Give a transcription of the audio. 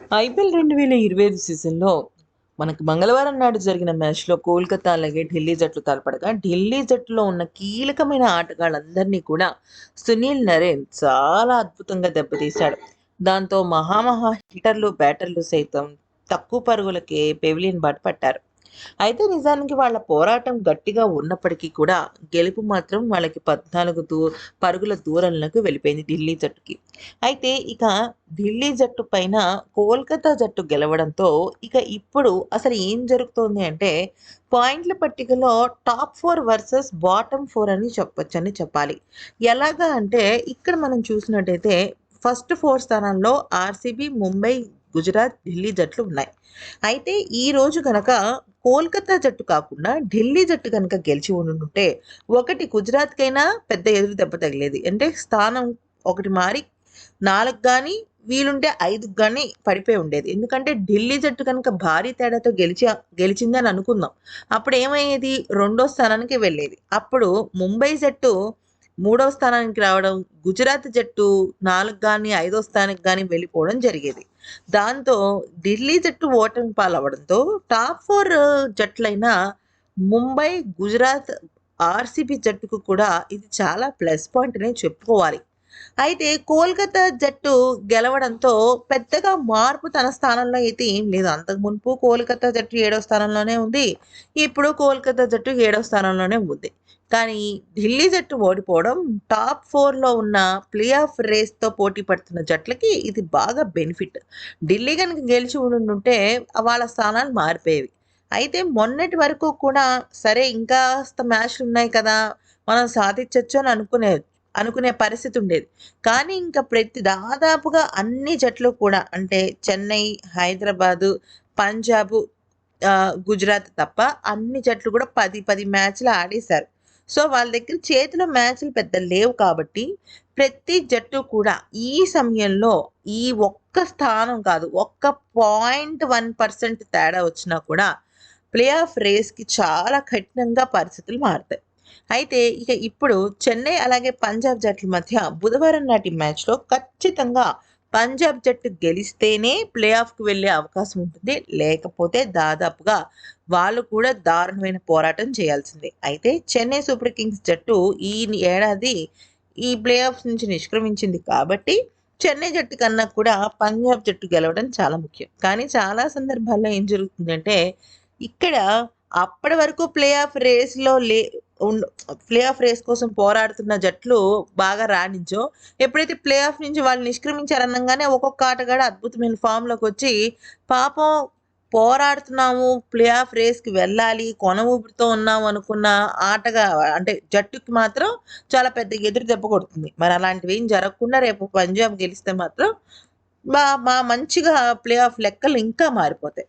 IPL రెండు వేల ఇరవై ఐదు సీజన్లో మనకు మంగళవారం నాడు జరిగిన మ్యాచ్లో కోల్కతా అలాగే ఢిల్లీ జట్లు తలపడగా ఢిల్లీ జట్టులో ఉన్న కీలకమైన ఆటగాళ్ళందరినీ కూడా సునీల్ నరేన్ చాలా అద్భుతంగా దెబ్బతీశాడు. దాంతో మహామహా హిటర్లు బ్యాటర్లు సైతం తక్కువ పరుగులకే పెవిలియన్ బాట పట్టారు. అయితే నిజానికి వాళ్ళ పోరాటం గట్టిగా ఉన్నప్పటికీ కూడా గెలుపు మాత్రం వాళ్ళకి పద్నాలుగు దూ పరుగుల దూరంలోకి వెళ్ళిపోయింది ఢిల్లీ జట్టుకి. అయితే ఇక ఢిల్లీ జట్టు పైన కోల్కతా జట్టు గెలవడంతో ఇక ఇప్పుడు అసలు ఏం జరుగుతోంది అంటే పాయింట్ల పట్టికలో top four versus bottom four అని చెప్పొచ్చని చెప్పాలి. ఎలాగా అంటే ఇక్కడ మనం చూసినట్టయితే ఫస్ట్ ఫోర్ స్థానాల్లో ఆర్సీబీ ముంబై గుజరాత్ ఢిల్లీ జట్లు ఉన్నాయి. అయితే ఈ రోజు కనుక కోల్కతా జట్టు కాకుండా ఢిల్లీ జట్టు కనుక గెలిచి ఉండుంటే ఒకటి గుజరాత్కైనా పెద్ద ఎదురు దెబ్బ తగిలేది. అంటే స్థానం ఒకటి మారి నాలుగు కానీ వీలుంటే ఐదుకు కానీ పడిపోయి ఉండేది. ఎందుకంటే ఢిల్లీ జట్టు కనుక భారీ తేడాతో గెలిచి గెలిచిందని అనుకుందాం. అప్పుడు ఏమయ్యేది రెండో స్థానానికి వెళ్ళేది. అప్పుడు ముంబై జట్టు మూడో స్థానానికి రావడం గుజరాత్ జట్టు నాలుగు కానీ ఐదో స్థానానికి కానీ వెళ్ళిపోవడం జరిగేది. దాంతో ఢిల్లీ జట్టు ఓటమి పాలవడంతో టాప్ ఫోర్ జట్లైన ముంబై గుజరాత్ ఆర్సీబీ జట్టుకు కూడా ఇది చాలా ప్లస్ పాయింట్ అని చెప్పుకోవాలి. అయితే కోల్కతా జట్టు గెలవడంతో పెద్దగా మార్పు తన స్థానంలో అయితే ఏం లేదు. అంతకు మునుపు కోల్కతా జట్టు ఏడో స్థానంలోనే ఉంది. ఇప్పుడు కోల్కతా జట్టు ఏడో స్థానంలోనే ఉంది. కానీ ఢిల్లీ జట్టు ఓడిపోవడం టాప్ ఫోర్లో ఉన్న ప్లే ఆఫ్ రేస్తో పోటీ పడుతున్న జట్లకి ఇది బాగా బెనిఫిట్. ఢిల్లీ కనుక గెలిచి ఉండుంటే వాళ్ళ స్థానాలు మారిపోయేవి. అయితే మొన్నటి వరకు కూడా సరే ఇంకా మ్యాచ్లు ఉన్నాయి కదా మనం సాధించవచ్చు అని అనుకునే అనుకునే పరిస్థితి ఉండేది. కానీ ఇంకా ప్రతి దాదాపుగా అన్ని జట్లు కూడా అంటే చెన్నై హైదరాబాదు పంజాబ్ గుజరాత్ తప్ప అన్ని జట్లు కూడా పది పది మ్యాచ్లు ఆడేశారు. సో వాళ్ళ దగ్గర చేతిలో మ్యాచ్లు పెద్ద లేవు కాబట్టి ప్రతి జట్టు కూడా ఈ సమయంలో ఈ ఒక్క స్థానం కాదు ఒక్క పాయింట్ వన్ పర్సెంట్ తేడా వచ్చినా కూడా ప్లే ఆఫ్ రేస్కి చాలా కఠినంగా పరిస్థితులు మారుతాయి. అయితే ఇక ఇప్పుడు చెన్నై అలాగే పంజాబ్ జట్ల మధ్య బుధవారం నాటి మ్యాచ్లో ఖచ్చితంగా పంజాబ్ జట్టు గెలిస్తేనే ప్లే ఆఫ్కి వెళ్ళే అవకాశం ఉంటుంది. లేకపోతే దాదాపుగా వాళ్ళు కూడా దారుణమైన పోరాటం చేయాల్సిందే. అయితే చెన్నై సూపర్ కింగ్స్ జట్టు ఈ ఏడాది ఈ ప్లే ఆఫ్స్ నుంచి నిష్క్రమించింది కాబట్టి చెన్నై జట్టు కన్నా కూడా పంజాబ్ జట్టు గెలవడం చాలా ముఖ్యం. కానీ చాలా సందర్భాల్లో ఏం జరుగుతుందంటే ఇక్కడ అప్పటి వరకు ప్లే ఆఫ్ రేస్లో లే ప్లే ఆఫ్ రేస్ కోసం పోరాడుతున్న జట్లు బాగా రాణించో ఎప్పుడైతే ప్లే ఆఫ్ నుంచి వాళ్ళు నిష్క్రమించారనగానే ఒక్కొక్క ఆటగాడు అద్భుతమైన ఫామ్లోకి వచ్చి పాపం పోరాడుతున్నాము ప్లే ఆఫ్ రేస్కి వెళ్ళాలి కొన ఊపిరితో ఉన్నాము అనుకున్న ఆటగా అంటే జట్టుకి మాత్రం చాలా పెద్ద ఎదురు దెబ్బ కొడుతుంది. మరి అలాంటివి ఏం జరగకుండా రేపు పంజాబ్ గెలిస్తే మాత్రం మా మా మంచిగా ప్లే ఆఫ్ లెక్కలు ఇంకా మారిపోతాయి.